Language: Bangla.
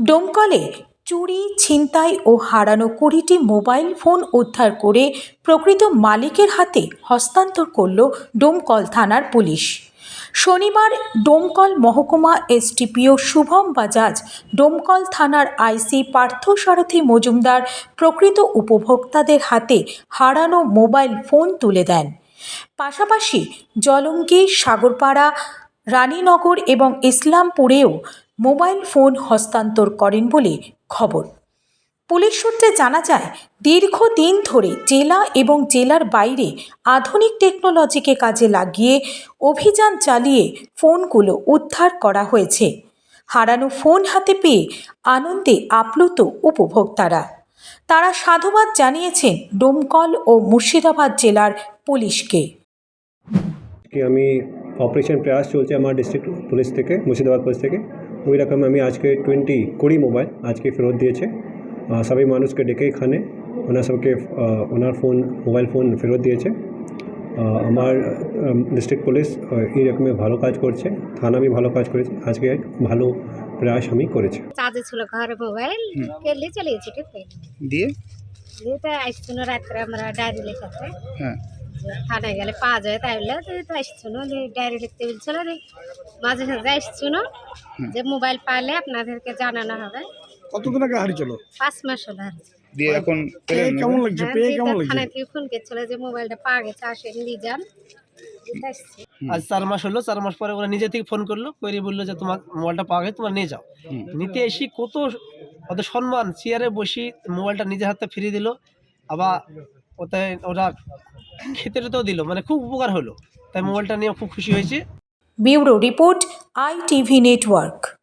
ডোমকলে চুরি, ছিনতাই ও হারানো কুড়িটি মোবাইল ফোন উদ্ধার করে প্রকৃত মালিকের হাতে হস্তান্তর করল ডোমকল থানার পুলিশ। শনিবার ডোমকল মহকুমা এসটিপিও শুভম বাজাজ ডোমকল থানার আইসি পার্থ সারথী মজুমদার প্রকৃত উপভোক্তাদের হাতে হারানো মোবাইল ফোন তুলে দেন। পাশাপাশি জলঙ্গি, সাগরপাড়া, রানীনগর এবং ইসলামপুরেও মোবাইল ফোন হস্তান্তর করেন বলে খবর। পুলিশ সূত্রে জানা যায়, দীর্ঘদিন ধরে জেলা এবং জেলার বাইরে আধুনিক টেকনোলজিকে কাজে লাগিয়ে অভিযান চালিয়ে ফোনগুলো উদ্ধার করা হয়েছে। হারানো ফোন হাতে পেয়ে আনন্দে আপ্লুত উপভোক্তারা। তারা সাধুবাদ জানিয়েছেন ডোমকল ও মুর্শিদাবাদ জেলার পুলিশকে। আমি অপারেশন প্রয়াস চলছে আমার ডিস্ট্রিক্ট পুলিশ থেকে, মুর্শিদাবাদ পুলিশ থেকে। ওই রকম আমি আজকে টোয়েন্টি কুড়ি মোবাইল আজকে ফেরত দিয়েছে। সবাই মানুষকে ডেকে এখানে ওনার সবকে ওনার ফোন মোবাইল ফোন ফেরত দিয়েছে। আমার ডিস্ট্রিক্ট পুলিশ এই রকমের ভালো কাজ করছে। থানা আমি ভালো কাজ করেছে। আজকে ভালো প্রয়াস আমি করেছি। চার্জে ছিল ঘরে মোবাইল। কেলে চলে গেছি ঠিক দিয়ে? দিয়ে তো আসছিল রাত্রে আমরা ডায়েরি লেখাতে। হ্যাঁ। থানায় গেলে পাওয়া যায় তাই বলে তো তো আসছিল যে ডায়েরি লিখতে বলছিল যে মাঝে সাঝে আসছিল যে মোবাইল পাইলে আপনাদেরকে জানানো হবে। কতদিন আগে হারিয়েছিল পাঁচ মাস হলো দিয়ে এখন কেমন লাগছে? হ্যাঁ, পেয়ে কেমন লাগছে? থানায় থেকে ফোন করছিল যে মোবাইলটা পাওয়া গেছে আসেন নিয়ে যান। আজ চার মাস হলো চার মাস পরে ওরা নিজে থেকে ফোন করল করে বলল যে তোমার মোবাইলটা পাওয়া গেছে তোমার নিয়ে যাও। নিতে এসে কত ওদের সম্মান চেয়ারে বসি মোবাইলটা নিজের হাতে ফিরিয়ে দিল। আবার ওতে ওরা খেতে টেতেও দিল মানে খুব উপকার হলো। তাই মোবাইলটা নিয়ে খুব খুশি হয়েছে। Bureau report ITV network.